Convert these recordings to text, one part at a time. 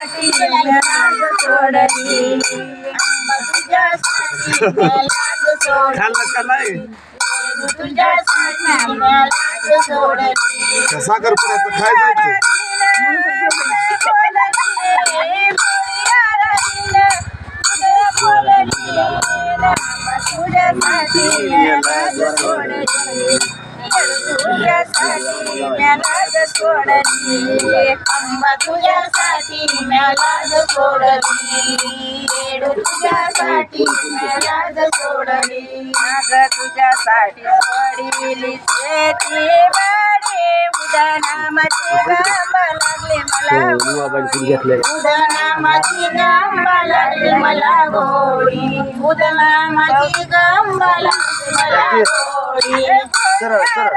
लाज सोडली तुझ्यासाठी लाज सोडली. खाल्लं का नाही तुझ्यासाठी सोडली. जायचं तुझ्यासाठी लाज सोडली. रेडू तुझ्यासाठी लाज सोडली. अग तुझ्यासाठी सोडली. शेती बाडे उदानामाचे गांब लागले मला उदनामाची गांब लागले मला गोडी उदनामाची गांब लागले मला गोडी सरळ, सरळ.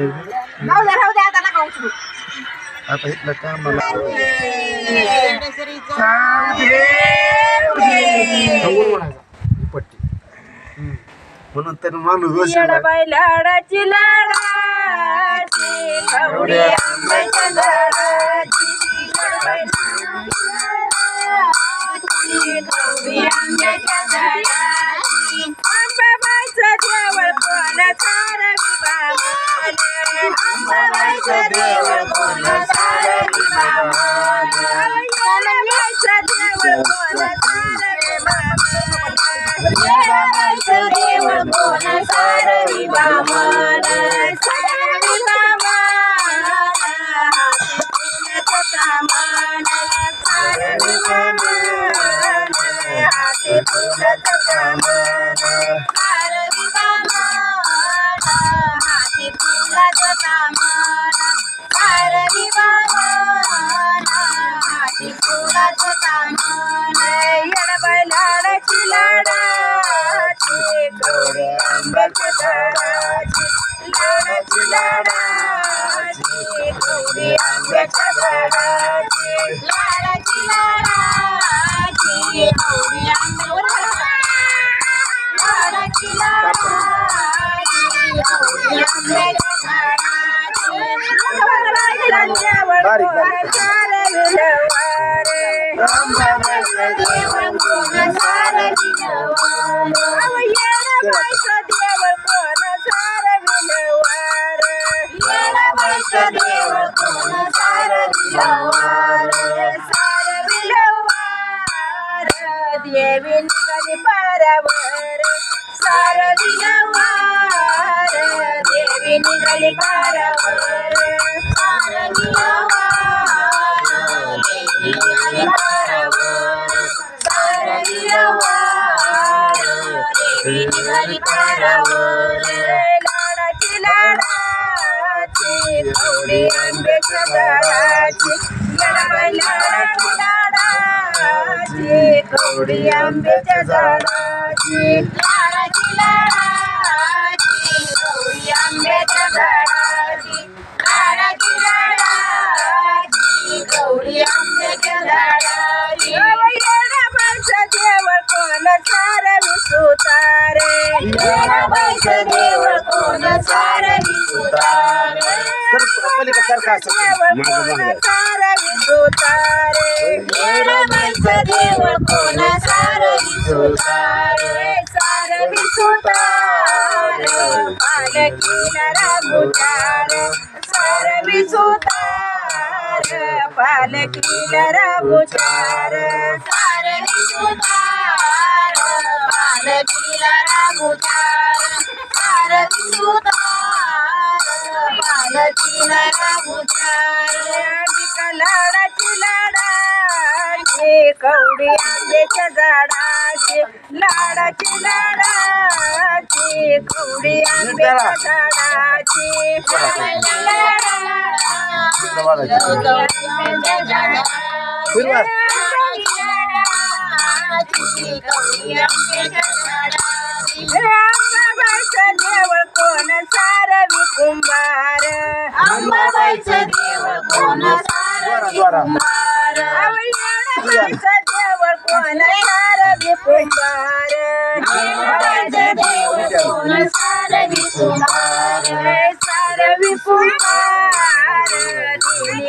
आहे आता इथलं काम मला पट्टी. म्हणून तर माणूस लाडाची लाडाची 了。झाडाची बारीक, बारीक. देवी निघाली पारावर सार दिलवार देवी पारावर लाडाची लाडाची कवडी आंब्याच्या झाडाची लढाई लाडाची लाडाची कवडी आंब्याच्या झाडाची लाडाची लाडाची कवडी आंब्याच्या झाडाची लाडाची लाडाची कवडी आंब्याच्या झाडाची कोण सारवी सुतारे येडाबाईचं देवळ कोण सारवी सुतारे तर पलीकडे सारखं असं माझं मागं. सारवी सुतारे येडाबाईचं देवळ कोण सारवी सुतारे सारवी सुतार पालखीला राबुचार सारवी सुतार पालखीला राबुचार सारवी सुतार पालखीला राबुचार सारवी सुतार पालखीला राबुचार अंबिका लाडाची लाडाची. कवडी आंब्याच्या झाडाची लाडाची लाडाची. कवडी आंब्याच्या झाडाची अंबाबाईचं देवळ कोण सारवी कुंभार? अंबाबाईचं देवळ कोण देवळ सारवी कुंभार? अंबाबाईचं देवळ कोण सारवी कुंभार? सारवी कुंभार.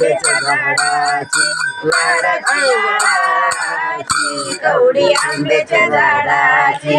झाडाची लाडाची लाडाची कवडी झाडाची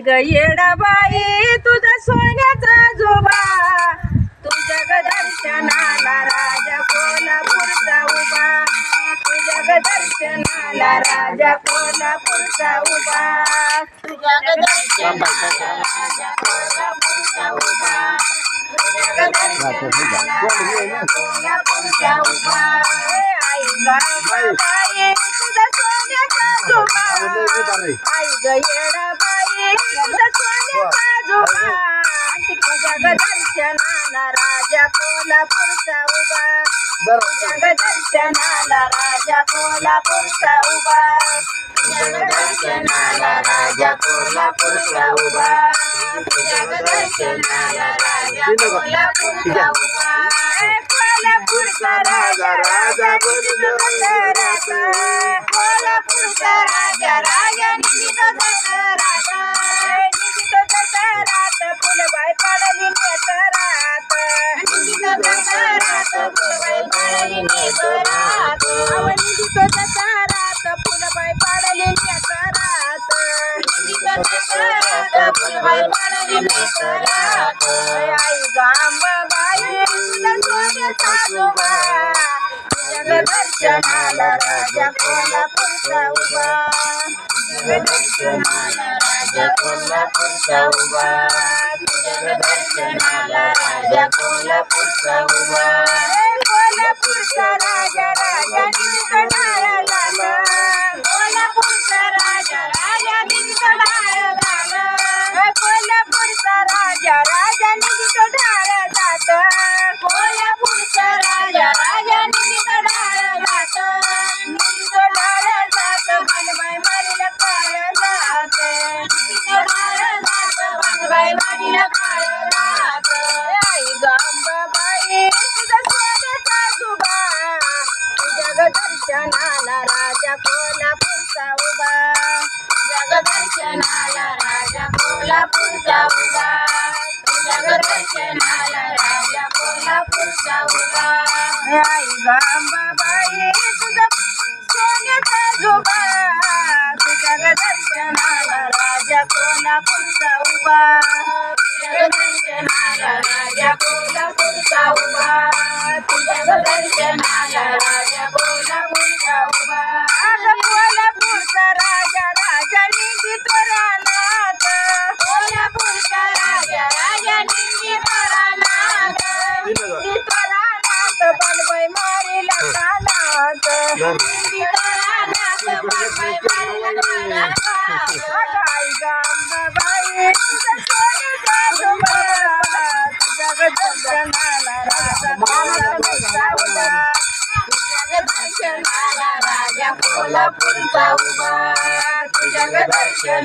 ग येडाबाई तुझा सोन्याचा जोबा. तुझ्या ग दर्शनाला राजा कोल्हापूरचा उभा. तुझ्या ग दर्शनाला राजा कोल्हापूरचा उभा. तुझ्या गदर्शनाला राजा कोल्हापूरचा उभा. तुझ्या गदर्शनाला कोल्हापूरचा उभा. आई ग बाई तुझा सोन्याचा जोबा. आई ग येडाबाई तुझा सोन्याचा जोबा तुझ्या ग दर्शनाला राजा कोल्हापूरचा उभा तुझ्या राजा कोल्हापूरचा उभा तुझ्या राजा कोल्हापूरचा उभा तुझ्या राजा कोल्हापूरचा उभा कोल्हापूरचा राजा राजा निमित्त दसराचा कोल्हापूरचा राजा राजा निमित्त दसराचा सोन्याचा जोबा तुझ्या ग दर्शनाला राजा कोल्हापूरचा उभा तुझ्या ग दर्शनाला राजा कोल्हापूरचा उभा दर्शनाला राजा कोल्हापूरचा उभा कोल्हापूरचा राजा राजा बनबाई मारीला काळ जात आई गांबाबाई तुझा सोन्याचा जुबा तुझ्या दर्शनाला राजा कोल्हापूरचा उभा. तुझ्या दर्शनाला राजा कोल्हापूरचा उभा. तुझ्या दर्शनाला राजा कोल्हापूरचा उभा. आई तुझ्या